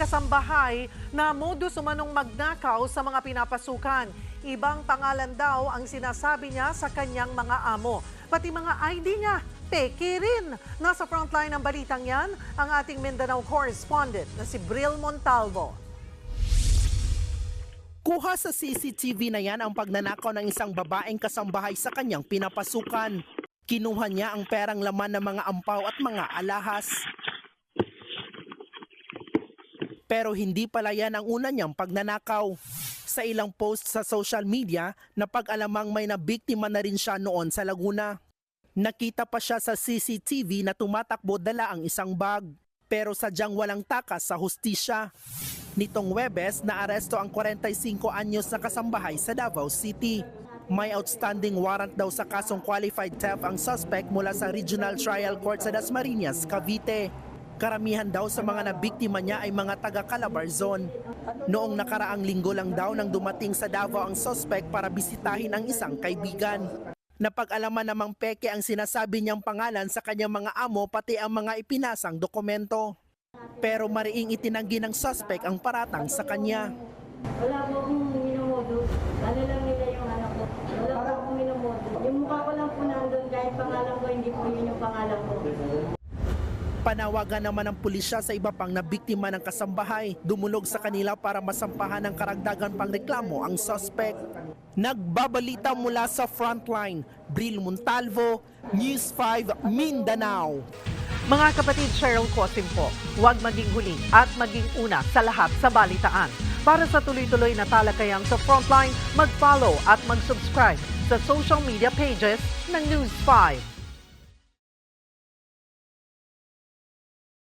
kasambahay na modus umanong magnakaw sa mga pinapasukan. Ibang pangalan daw ang sinasabi niya sa kanyang mga amo. Pati mga ID niya, peke rin. Nasa frontline ng balitang yan, ang ating Mindanao correspondent na si Bril Montalvo. Kuha sa CCTV na yan ang pagnanakaw ng isang babaeng kasambahay sa kanyang pinapasukan. Kinuha niya ang perang laman ng mga ampaw at mga alahas. Pero hindi pala yan ang una niyang pagnanakaw. Sa ilang post sa social media, napag-alamang may nabiktima na rin siya noon sa Laguna. Nakita pa siya sa CCTV na tumatakbo dala ang isang bag. Pero sadyang walang takas sa hustisya. Nitong Webes, naaresto ang 45 anyos na kasambahay sa Davao City. May outstanding warrant daw sa kasong qualified theft ang suspect mula sa Regional Trial Court sa Dasmariñas, Cavite. Karamihan daw sa mga nabiktima niya ay mga taga Calabar Zone. Noong nakaraang linggo lang daw nang dumating sa Davao ang suspect para bisitahin ang isang kaibigan. Napag-alaman namang peke ang sinasabi niyang pangalan sa kanyang mga amo pati ang mga ipinasang dokumento. Pero mariing itinanggi ng suspect ang paratang sa kanya. Wala po akong minomodo. Ano lang nila yung anak ko. Wala po akong minomodo. Yung mukha ko lang po nandun kahit pangalan ko, hindi po yun yung pangalan ko. Panawagan naman ng pulisya sa iba pang nabiktima ng kasambahay. Dumulog sa kanila para masampahan ng karagdagan pang reklamo ang suspect. Nagbabalita mula sa frontline, Bril Montalvo, News 5 Mindanao. Mga kapatid Cheryl Cosim po, huwag maging huli at maging una sa lahat sa balitaan. Para sa tuloy-tuloy na talakayan sa Frontline, mag-follow at mag-subscribe sa social media pages ng News 5.